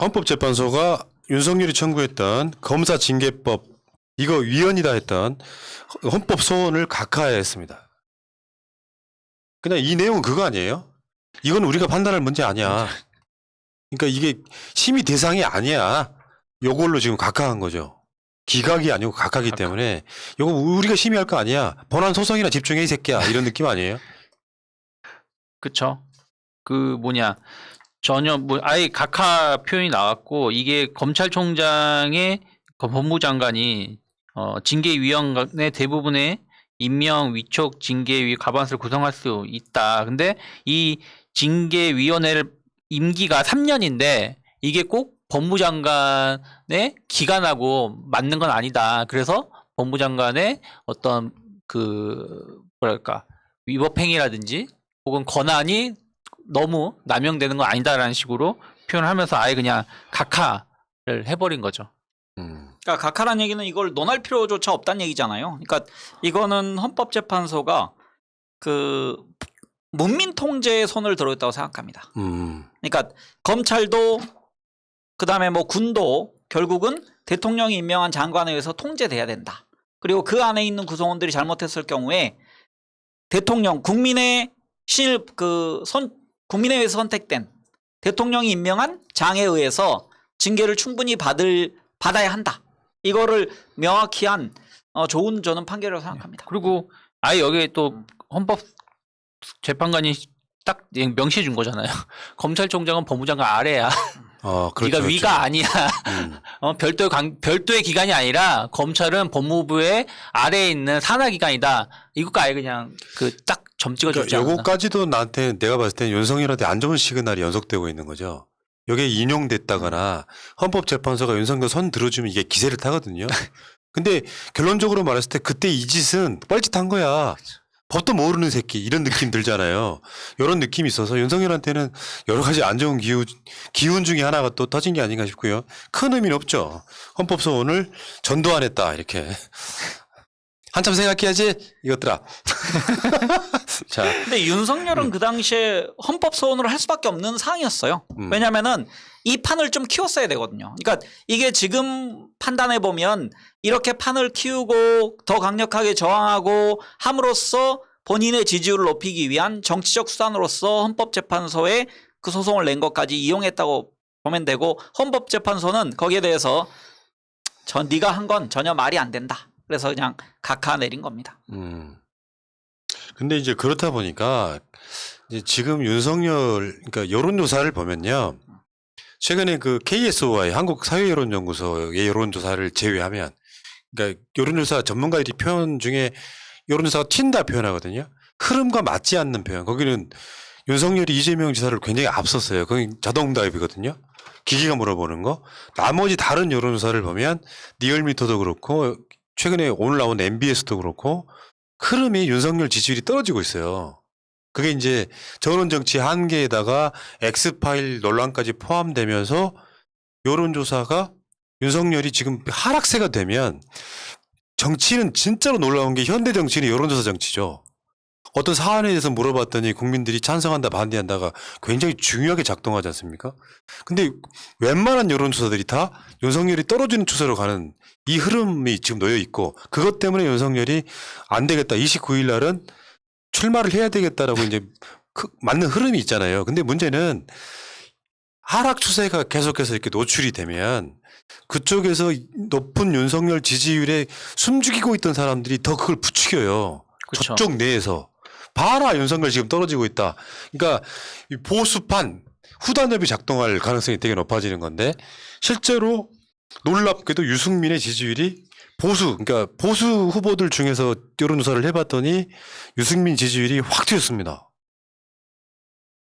헌법재판소가 윤석열이 청구했던 검사 징계법 이거 위헌이다 했던 헌법 소원을 각하했습니다. 그냥 이 내용은 그거 아니에요? 이건 우리가 판단할 문제 아니야. 그러니까 이게 심의 대상이 아니야. 요걸로 지금 각하한 거죠. 기각이 아니고 각하기 때문에 이거 우리가 심의할 거 아니야. 본안 소송이나 집중해 이 새끼야. 이런 느낌 아니에요? 그쵸. 그 뭐냐 전혀 뭐 아예 각하 표현이 나왔고 이게 검찰총장의 그 법무장관이 어, 징계위원회 대부분의 임명 위촉 징계위 가반수를 구성할 수 있다. 근데 이 징계위원회를 임기가 3년인데 이게 꼭 법무장관의 기간하고 맞는 건 아니다. 그래서 법무장관의 어떤 그 뭐랄까 위법행위라든지 혹은 권한이 너무 남용되는 건 아니다라는 식으로 표현을 하면서 아예 그냥 각하를 해버린 거죠. 음. 그러니까 각하란 얘기는 이걸 논할 필요조차 없다는 얘기잖아요. 그러니까 이거는 헌법재판소가 그 문민 통제에 손을 들어있다고 생각합니다. 음. 그러니까 검찰도 그다음에 뭐 군도 결국은 대통령이 임명한 장관에 의해서 통제돼야 된다. 그리고 그 안에 있는 구성원들이 잘못했을 경우에 대통령 국민의 신을 그선 국민에 의해서 선택된 대통령이 임명한 장에 의해서 징계를 충분히 받을 받아야 한다. 이거를 명확히 한 어, 좋은 저는 판결이라고 생각합니다. 그리고 아예 여기에 또 헌법 재판관이 딱 명시해 준 거잖아요. 검찰총장은 법무장관 아래야. 어, 그렇죠. 네가 위가 그렇죠. 아니야. 음. 어, 별도의 관, 별도의 기관이 아니라 검찰은 법무부의 아래에 있는 산하 기관이다. 이것도 아예 그냥 그 딱 점 찍어주지 그러니까. 요거까지도 나한테 내가 봤을 때 윤석열한테 안 좋은 시그널이 연속되고 있는 거죠. 요게 인용됐다거나 헌법재판소가 윤석열 손 들어주면 이게 기세를 타거든요. 근데 결론적으로 말했을 때 그때 이 짓은 뻘짓한 거야. 법도 모르는 새끼 이런 느낌 들잖아요. 이런 느낌이 있어서 윤석열한테는 여러 가지 안 좋은 기운 기운 중에 하나가 또 터진 게 아닌가 싶고요. 큰 의미는 없죠. 헌법 소원을 전도 안 했다 이렇게 한참 생각해야지 이것들아. 자, 근데 윤석열은 그 당시에 헌법 소원으로 할 수밖에 없는 상황이었어요. 음. 왜냐면은 이 판을 좀 키웠어야 되거든요. 그러니까 이게 지금 판단해 보면 이렇게 판을 키우고 더 강력하게 저항하고 함으로써 본인의 지지율을 높이기 위한 정치적 수단으로서 헌법재판소에 그 소송을 낸 것까지 이용했다고 보면 되고 헌법재판소는 거기에 대해서 전 네가 한 건 전혀 말이 안 된다. 그래서 그냥 각하 내린 겁니다. 음. 근데 이제 그렇다 보니까 이제 지금 윤석열 그러니까 여론조사를 보면요. 최근에 그 KSOI 한국 사회여론연구소의 여론조사를 제외하면 그러니까 여론조사 전문가들이 표현 중에 여론조사가 튄다 표현하거든요. 흐름과 맞지 않는 표현. 거기는 윤석열이 이재명 지사를 굉장히 앞섰어요. 거기 자동응답이거든요. 기기가 물어보는 거. 나머지 다른 여론조사를 보면 리얼미터도 그렇고 최근에 오늘 나온 MBS도 그렇고 흐름이 윤석열 지지율이 떨어지고 있어요. 그게 이제 전원 정치 한계에다가 엑스파일 논란까지 포함되면서 여론조사가 윤석열이 지금 하락세가 되면 정치는 진짜로 놀라운 게 현대 정치는 여론조사 정치죠. 어떤 사안에 대해서 물어봤더니 국민들이 찬성한다 반대한다가 굉장히 중요하게 작동하지 않습니까? 근데 웬만한 여론조사들이 다 윤석열이 떨어지는 추세로 가는 이 흐름이 지금 놓여 있고 그것 때문에 윤석열이 안 되겠다. 29일 날은 출마를 해야 되겠다라고 이제 그 맞는 흐름이 있잖아요. 근데 문제는 하락 추세가 계속해서 이렇게 노출이 되면 그쪽에서 높은 윤석열 지지율에 숨죽이고 있던 사람들이 더 그걸 부추겨요. 그쵸. 저쪽 내에서 봐라 윤석열 지금 떨어지고 있다. 그러니까 이 보수판 후단협이 작동할 가능성이 되게 높아지는 건데 실제로 놀랍게도 유승민의 지지율이 보수 그러니까 보수 후보들 중에서 여론조사를 해봤더니 유승민 지지율이 확 튀었습니다.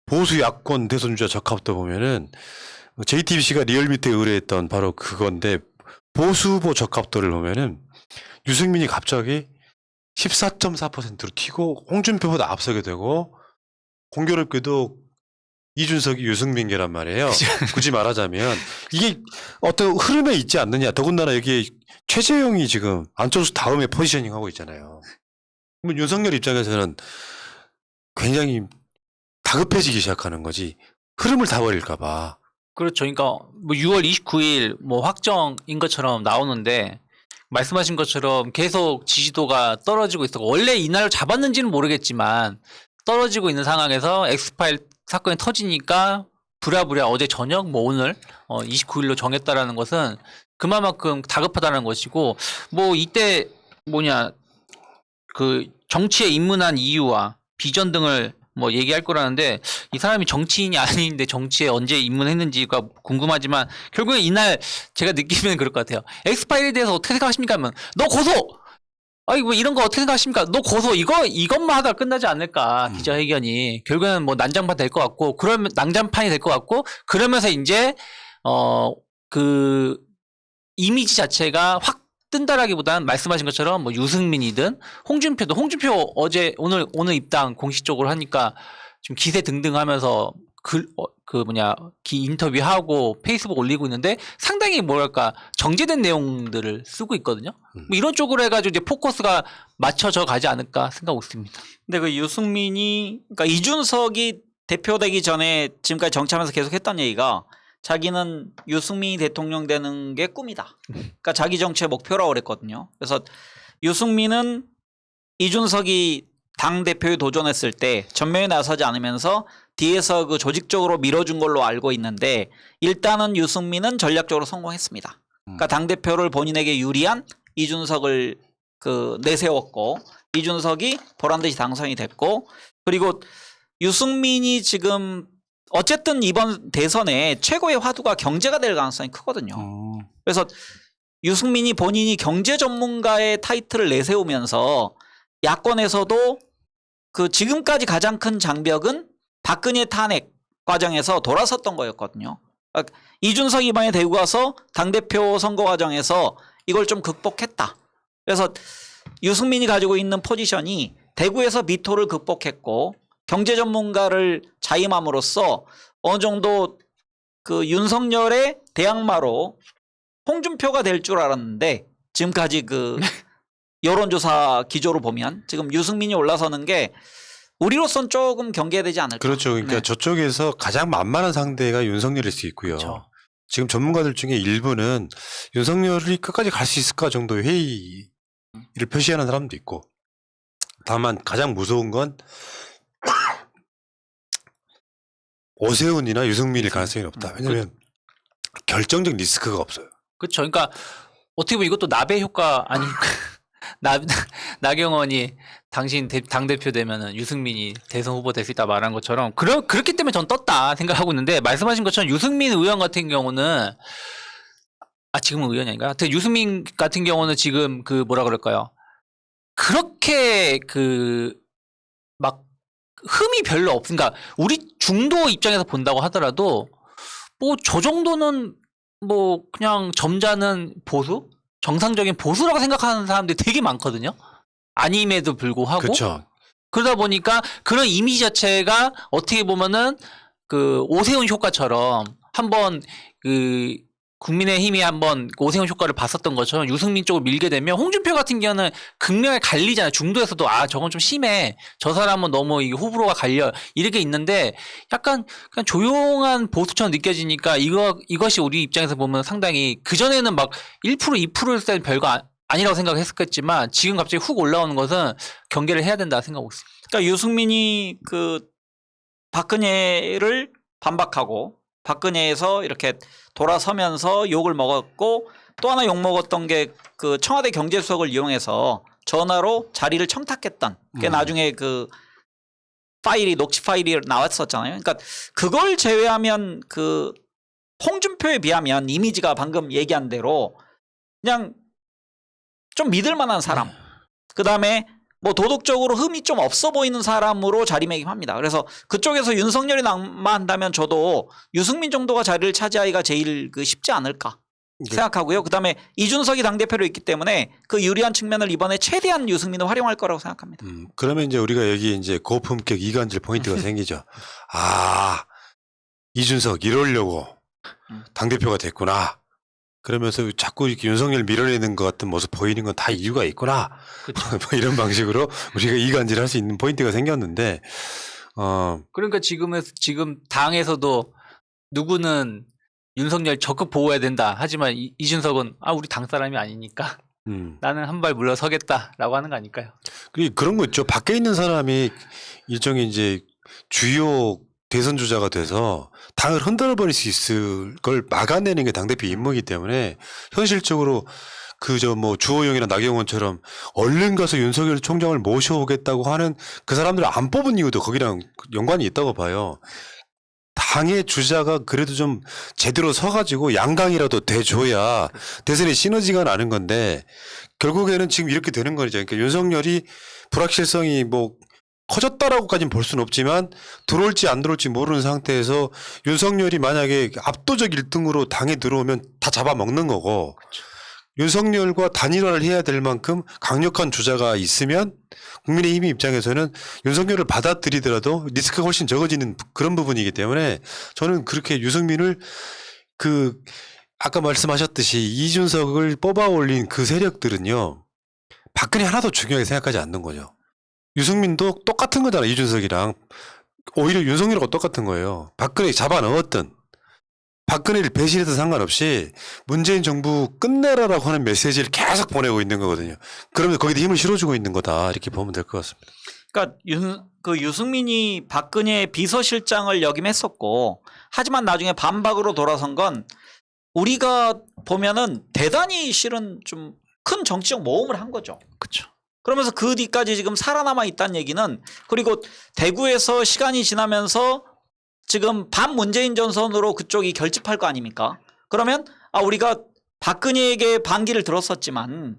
보수 야권 대선 주자 적합도 보면은 JTBC가 리얼미터에 의뢰했던 바로 그건데 보수 후보 적합도를 보면은 유승민이 갑자기 14.4%로 튀고 홍준표보다 앞서게 되고 공교롭게도 이준석이 유승민계란 말이에요. 굳이 말하자면 이게 어떤 흐름에 있지 않느냐. 더군다나 여기 최재형이 지금 안철수 다음에 포지셔닝 하고 있잖아요. 그러면 윤석열 입장에서는 굉장히 다급해지기 시작하는 거지. 흐름을 다 버릴까봐. 그렇죠. 그러니까 뭐 6월 29일 뭐 확정인 것처럼 나오는데 말씀하신 것처럼 계속 지지도가 떨어지고 있어. 원래 이날을 잡았는지는 모르겠지만 떨어지고 있는 상황에서 엑스파일 사건이 터지니까 부랴부랴 어제 저녁 뭐 오늘 어 29일로 정했다라는 것은 그만큼 다급하다는 것이고 뭐 이때 뭐냐 그 정치에 입문한 이유와 비전 등을 뭐 얘기할 거라는데 이 사람이 정치인이 아닌데 정치에 언제 입문했는지가 궁금하지만 결국에 이날 제가 느끼면 그럴 것 같아요. 엑스파일에 대해서 어떻게 생각하십니까? 하면 너 고소! 아이 뭐 이런 거 어떻게 생각하십니까? 너 고소 이거 이것만 하다 끝나지 않을까 기자회견이 결국에는 뭐 난장판 될 것 같고 그러면 난장판이 될 것 같고 그러면서 이제 어 그 이미지 자체가 확 뜬다라기보다는 말씀하신 것처럼 뭐 유승민이든 홍준표도 홍준표 어제 오늘 오늘 입당 공식적으로 하니까 지금 기세 등등하면서 글그 뭐냐 기 인터뷰하고 페이스북 올리고 있는데 상당히 뭐랄까 정제된 내용들을 쓰고 있거든요. 음. 뭐 이런 쪽으로 해가지고 이제 포커스가 맞춰져 가지 않을까 생각하고 있습니다. 근데 그 유승민이 그러니까 이준석이 대표되기 전에 지금까지 정치하면서 계속 했던 얘기가 자기는 유승민이 대통령 되는 게 꿈이다. 그러니까 자기 정치의 목표라고 그랬거든요. 그래서 유승민은 이준석이 당 대표에 도전했을 때 전면에 나서지 않으면서 뒤에서 그 조직적으로 밀어준 걸로 알고 있는데 일단은 유승민은 전략적으로 성공했습니다. 그러니까 당 대표를 본인에게 유리한 이준석을 그 내세웠고 이준석이 보란 듯이 당선이 됐고 그리고 유승민이 지금 어쨌든 이번 대선에 최고의 화두가 경제가 될 가능성이 크거든요. 음. 그래서 유승민이 본인이 경제 전문가의 타이틀을 내세우면서 야권에서도 그 지금까지 가장 큰 장벽은 박근혜 탄핵 과정에서 돌아섰던 거였거든요. 그러니까 이준석 이번에 대구 가서 당대표 선거 과정에서 이걸 좀 극복했다. 그래서 유승민이 가지고 있는 포지션이 대구에서 미토를 극복했고 경제 전문가를 자임함으로써 어느 정도 그 윤석열의 대항마로 홍준표가 될 줄 알았는데 지금까지 그 여론조사 기조로 보면 지금 유승민이 올라서는 게 우리로선 조금 경계되지 않을까. 그렇죠. 그러니까 네. 저쪽에서 가장 만만한 상대가 윤석열일 수 있고요. 그렇죠. 지금 전문가들 중에 일부는 윤석열이 끝까지 갈 수 있을까 정도의 회의를 표시하는 사람도 있고 다만 가장 무서운 건 오세훈이나 유승민일 가능성이 높다. 왜냐하면 결정적 리스크가 없어요. 그렇죠. 그러니까 어떻게 보면 이것도 나배 효과 아닐까. 나 나경원이 당신 당 대표 되면은 유승민이 대선 후보 될 수 있다 말한 것처럼 그러, 그렇기 때문에 전 떴다 생각하고 있는데 말씀하신 것처럼 유승민 의원 같은 경우는 아 지금은 의원이 아닌가? 하여튼 유승민 같은 경우는 지금 그 뭐라 그럴까요? 그렇게 그 막 흠이 별로 없. 그러니까 우리 중도 입장에서 본다고 하더라도 뭐 저 정도는 뭐 그냥 점잖은 보수 정상적인 보수라고 생각하는 사람들이 되게 많거든요. 아님에도 불구하고 그렇죠. 그러다 보니까 그런 이미지 자체가 어떻게 보면은 그 오세훈 효과처럼 한번 그 국민의힘이 한번 오세훈 효과를 봤었던 것처럼 유승민 쪽으로 밀게 되면 홍준표 같은 경우는 극명하게 갈리잖아요. 중도에서도 아 저건 좀 심해. 저 사람은 너무 이게 호불호가 갈려. 이렇게 있는데 약간 그냥 조용한 보수처럼 느껴지니까 이거 이것이 우리 입장에서 보면 상당히 그 전에는 막 1% 2%일 때는 별거 아, 아니라고 생각했었겠지만 지금 갑자기 훅 올라오는 것은 경계를 해야 된다 생각하고 있습니다. 그러니까 유승민이 그 박근혜를 반박하고 박근혜에서 이렇게 돌아서면서 욕을 먹었고 또 하나 욕 먹었던 게 그 청와대 경제수석을 이용해서 전화로 자리를 청탁했던 게 음. 나중에 그 파일이 녹취 파일이 나왔었잖아요. 그러니까 그걸 제외하면 그 홍준표에 비하면 이미지가 방금 얘기한 대로 그냥 좀 믿을 만한 사람. 그 다음에 뭐 도덕적으로 흠이 좀 없어 보이는 사람으로 자리매김합니다. 그래서 그쪽에서 윤석열이 낙마한다면 저도 유승민 정도가 자리를 차지하기가 제일 그 쉽지 않을까 이게 생각하고요. 그 다음에 이준석이 당 대표로 있기 때문에 그 유리한 측면을 이번에 최대한 유승민을 활용할 거라고 생각합니다. 음, 그러면 이제 우리가 여기 이제 고품격 이간질 포인트가 생기죠. 아, 이준석 이러려고 음. 당대표가 됐구나. 그러면서 자꾸 이렇게 윤석열 밀어내는 것 같은 모습 보이는 건 다 이유가 있구나. 뭐 이런 방식으로 우리가 이간질 할 수 있는 포인트가 생겼는데, 어, 그러니까 지금은 지금 당에서도 누구는 윤석열 적극 보호해야 된다. 하지만 이, 이준석은 아 우리 당 사람이 아니니까 음. 나는 한 발 물러서겠다라고 하는 거 아닐까요? 그리고 그런 거 있죠. 밖에 있는 사람이 일종의 이제 주요 대선 주자가 돼서 당을 흔들어 버릴 수 있을 걸 막아내는 게 당대표 임무이기 때문에 현실적으로 그저 뭐 주호영이나 나경원처럼 얼른 가서 윤석열 총장을 모셔오겠다고 하는 그 사람들을 안 뽑은 이유도 거기랑 연관이 있다고 봐요. 당의 주자가 그래도 좀 제대로 서가지고 양강이라도 돼줘야 대선에 시너지가 나는 건데 결국에는 지금 이렇게 되는 거죠. 그러니까 윤석열이 불확실성이 뭐 커졌다라고까지는 볼 수는 없지만 들어올지 안 들어올지 모르는 상태에서 윤석열이 만약에 압도적 1등으로 당에 들어오면 다 잡아먹는 거고 윤석열과 단일화를 해야 될 만큼 강력한 주자가 있으면 국민의힘 입장에서는 윤석열을 받아들이더라도 리스크가 훨씬 적어지는 부- 그런 부분이기 때문에 저는 그렇게 유승민을 그 아까 말씀하셨듯이 이준석을 뽑아 올린 그 세력들은요 박근혜 하나도 중요하게 생각하지 않는 거죠. 유승민도 똑같은 거잖아 이준석이랑 오히려 윤석열하고 똑같은 거예요. 박근혜 잡아 넣었든 박근혜를 배신해도 상관없이 문재인 정부 끝내라라고 하는 메시지를 계속 보내고 있는 거거든요. 그러면 거기다 힘을 실어주고 있는 거다 이렇게 보면 될 것 같습니다. 그러니까 윤, 그 유승민이 박근혜 비서실장을 역임했었고 하지만 나중에 반박으로 돌아선 건 우리가 보면은 대단히 실은 좀 큰 정치적 모험을 한 거죠. 그렇죠. 그러면서 그 뒤까지 지금 살아남아 있다는 얘기는 그리고 대구에서 시간이 지나면서 지금 반 문재인 전선으로 그쪽이 결집할 거 아닙니까? 그러면 아 우리가 박근혜에게 반기를 들었었지만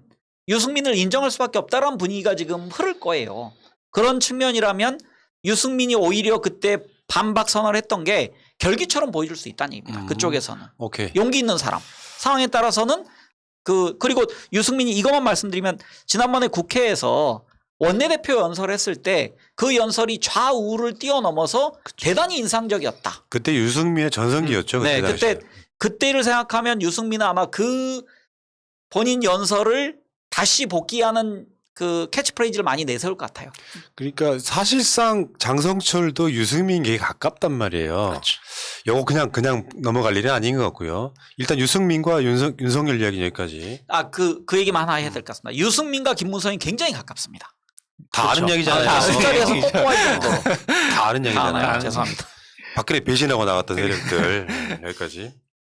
유승민을 인정할 수밖에 없다라는 분위기가 지금 흐를 거예요. 그런 측면이라면 유승민이 오히려 그때 반박 선언을 했던 게 결기처럼 보여줄 수 있다는 얘기입니다. 음. 그쪽에서는 오케이. 용기 있는 사람 상황에 따라서는 그 그리고 유승민이 이것만 말씀드리면 지난번에 국회에서 원내대표 연설을 했을 때 그 연설이 좌우를 뛰어넘어서 대단히 인상적이었다. 그때 유승민의 전성기였죠. 네, 그때. 그때 그때를 생각하면 유승민은 아마 그 본인 연설을 다시 복귀하는 그 캐치프레이즈를 많이 내세울 것 같아요. 그러니까 사실상 장성철도 유승민에게 가깝단 말이에요. 그렇죠. 요거 그냥 그냥 넘어갈 일은 아닌 것 같고요. 일단 유승민과 윤석, 윤석열 이야기 여기까지 아그그 얘기만 하나 해야 될 것 같습니다. 유승민과 김문성이 굉장히 가깝습니다. 다 아는 그렇죠. 얘기잖아요. 다 술자리에서 뽀뽀할 정도로. 다 아는 다 얘기잖아요. 알아요. 죄송합니다. 박근혜 배신하고 나갔던 세력들 네, 여기까지.